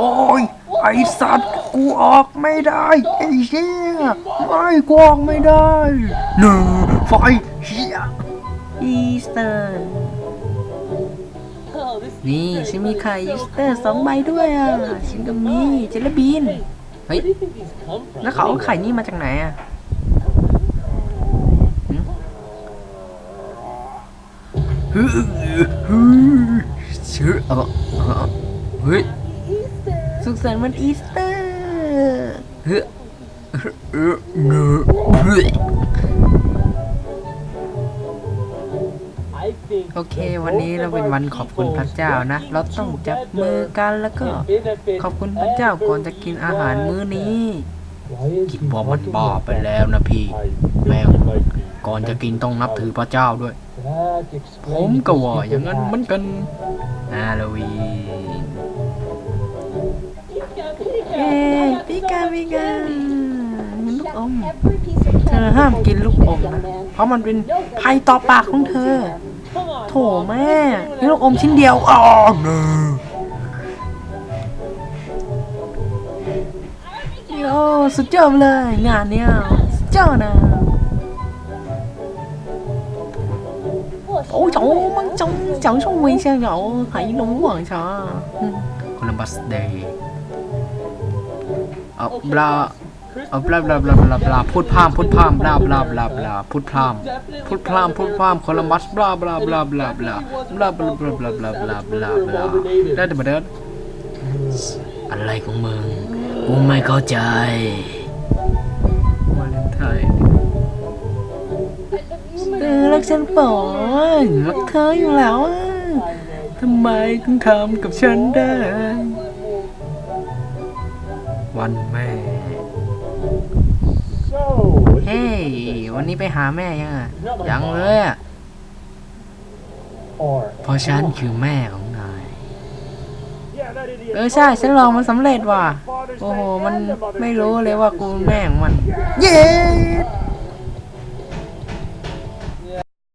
อ้ย ไอสัตว์ กูออกไม่ได้ ไอ้เชี่ยไม่กูออกไม่ได้เนอไฟเชี่ยอีสเตอร์ นี่ฉันมีไข่อีสเตอร์สองใบด้วยอะ ฉันก็มีเจลลบีน เฮ้ย แล้วเขาเอาไข่นี่มาจากไหนอะหึฮึฮึชื่อเออเออเฮ้ย สุขสันต์วันอีสเตอร์เฮ้ยเออเนอเฮ้ยโอเค วันนี้เราเป็นวันขอบคุณพระเจ้านะ เราต้องจับมือกันแล้วก็ ขอบคุณพระเจ้าก่อนจะกินอาหารมื้อนี้คิดว่ามันบ้าไปแล้วนะพี่ แม่งก่อนจะกินต้องนับถือพระเจ้าด้วย ผมก็ว่าอย่างนั้นเหมือนกันฮาโลวีน กาปิกาเห็นลูกอม เธอห้ามกินลูกอมนะเพราะมันเป็นภัยต่อปากของเธอ โถแม่นี่ลูกอมชิ้นเดียวอ๋อเนอโอ้สุดยอดเลย งานเนี้ยสุดยอดนะโอ้ chỗ mang trong chẳng trong nguyên sao nhỏ hãy đúng rồi sao โคลัมบัสเดย์เอาบลาเอาบลาบลาบลาบลาบลาพูดพามพูดพามบลาบลาบลาบลาพูดพรามพูดพรามพูดพรามโคลัมบัสบลาบลาบลาบลาบลาบลาบลาบลาบลาบลาบลาบลาบลาได้แต่มาเดินอะไรของมึงกูไม่เข้าใจวาเลนไทน์เออรักฉันเปล่ารักเธออยู่แล้วอะทำไมถึงทำกับฉันได้ วันแม่ เฮ้ย วันนี้ไปหาแม่ยังอะ ยังเลยอะเพราะฉันคือแม่ของนาย เออใช่ ฉันลองมันสำเร็จว่ะ โอ้โห มันไม่รู้เลยว่ากูแม่ของมัน เย้